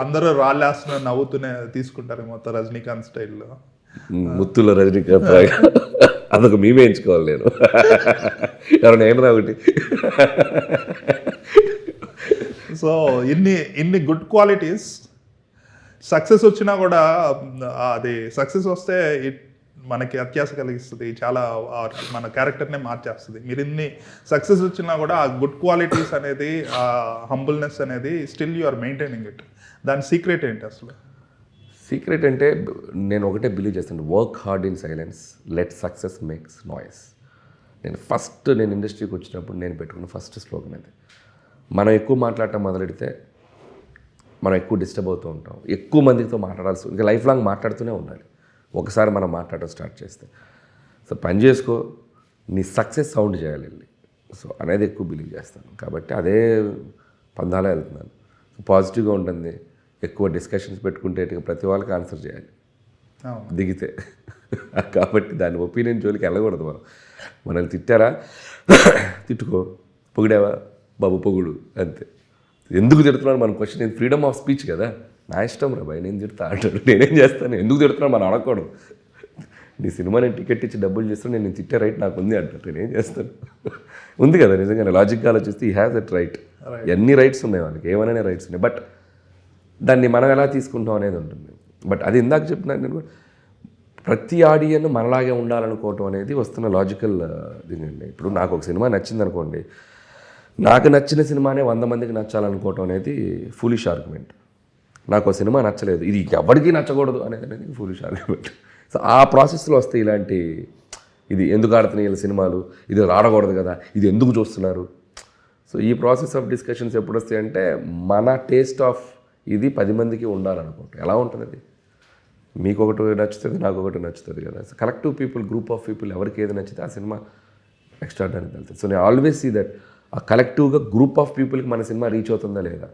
అందరూ రాళ్ళేస్తున్న నవ్వుతూనే తీసుకుంటారు మొత్తం రజనీకాంత్ స్టైల్లో. ముత్తుల రజనీకాంత్ అదొక మేమే ఎంచుకోవాలి నేను. ఎవరైనా ఏమరా ఒకటి? సో ఇన్ని ఇన్ని గుడ్ క్వాలిటీస్. సక్సెస్ వచ్చినా కూడా అది సక్సెస్ వస్తే it మనకి అత్యాస కలిగిస్తుంది చాలా మన క్యారెక్టర్నే మార్చేస్తుంది. మీరు ఇన్ని సక్సెస్ వచ్చినా కూడా ఆ గుడ్ క్వాలిటీస్ అనేది ఆ హంబుల్నెస్ అనేది still you are maintaining it. దాని సీక్రెట్ ఏంటి అసలు? సీక్రెట్ అంటే నేను ఒకటే బిలీవ్ చేస్తాను work hard in silence let success makes noise. నేను ఫస్ట్ నేను ఇండస్ట్రీకి వచ్చినప్పుడు నేను పెట్టుకున్న ఫస్ట్ స్లోగన్ అది. మనం ఎక్కువ మాట్లాడటం మొదలెడితే మనం ఎక్కువ డిస్టర్బ్ అవుతూ ఉంటాం. ఎక్కువ మందితో మాట్లాడాల్సి ఇంకా లైఫ్ లాంగ్ మాట్లాడుతూనే ఉండాలి. ఒకసారి మనం మాట్లాడటం స్టార్ట్ చేస్తే. సో పని చేసుకో నీ సక్సెస్ సౌండ్ చేయాలి వెళ్ళి. సో అనేది ఎక్కువ బిలీవ్ చేస్తాను. కాబట్టి అదే పందాలే వెళ్తున్నాను. పాజిటివ్గా ఉంటుంది. ఎక్కువ డిస్కషన్స్ పెట్టుకుంటే ప్రతి వాళ్ళకి ఆన్సర్ చేయాలి. దిగితే. కాబట్టి దాని ఒపీనియన్ జోలికి వెళ్ళకూడదు మనం. మనల్ని తిట్టారా? తిట్టుకో. పొగిడావా? బాబు పొగుడు. అంతే. ఎందుకు తిడుతున్నాను మన క్వశ్చన్ ఫ్రీడమ్ ఆఫ్ స్పీచ్ కదా. నా ఇష్టం రా భయ్ నేను తిడతా అంటాడు. నేనేం చేస్తాను ఎందుకు తిడుతున్నాను మనం అడగకూడదు నీ సినిమా నేను టికెట్ ఇచ్చి డబ్బులు చేస్తాను నేను తిట్టే రైట్ నాకు ఉంది అంటారు నేనేం చేస్తాను? ఉంది కదా నిజంగా లాజిక్గా ఆలోచిస్తే ఈ హ్యాస్ దట్ రైట్ ఎన్ని రైట్స్ ఉన్నాయి వాళ్ళకి? ఏమైనా రైట్స్ ఉన్నాయి? బట్ దాన్ని మనం ఎలా తీసుకుంటాం అనేది ఉంటుంది. బట్ అది ఇందాక చెప్పిన నేను కూడా ప్రతి ఆడియన్ మనలాగే ఉండాలనుకోవటం అనేది వస్తున్న లాజికల్ ఇదండి ఇప్పుడు నాకు ఒక సినిమా నచ్చింది అనుకోండి. నాకు నచ్చిన సినిమానే వంద మందికి నచ్చాలనుకోవటం అనేది ఫూలిష్ ఆర్గ్యుమెంట్ నాకు సినిమా నచ్చలేదు. ఇది ఎవరికీ నచ్చకూడదు అనేది అనేది ఫూలిష్ ఆర్గ్యుమెంట్ సో ఆ ప్రాసెస్లో వస్తే ఇలాంటి ఇది ఎందుకు ఆడుతున్నాయి వీళ్ళ సినిమాలు? ఇది ఆడకూడదు కదా? ఇది ఎందుకు చూస్తున్నారు? సో ఈ ప్రాసెస్ ఆఫ్ డిస్కషన్స్ ఎప్పుడు వస్తాయంటే మన టేస్ట్ ఆఫ్ ఇది పది మందికి ఉండాలనుకుంటా. ఎలా ఉంటుంది అది? మీకు ఒకటి నచ్చుతుంది నాకు ఒకటి నచ్చుతుంది కదా? So collective people group of people ఎవరికి ఏది నచ్చితే ఆ సినిమా నెక్స్ట్ వెళ్తుంది. సో నేను ఆల్వేస్ సీ దట్ ఆ కలెక్టివ్గా గ్రూప్ ఆఫ్ పీపుల్కి మన సినిమా రీచ్ అవుతుందా లేదా?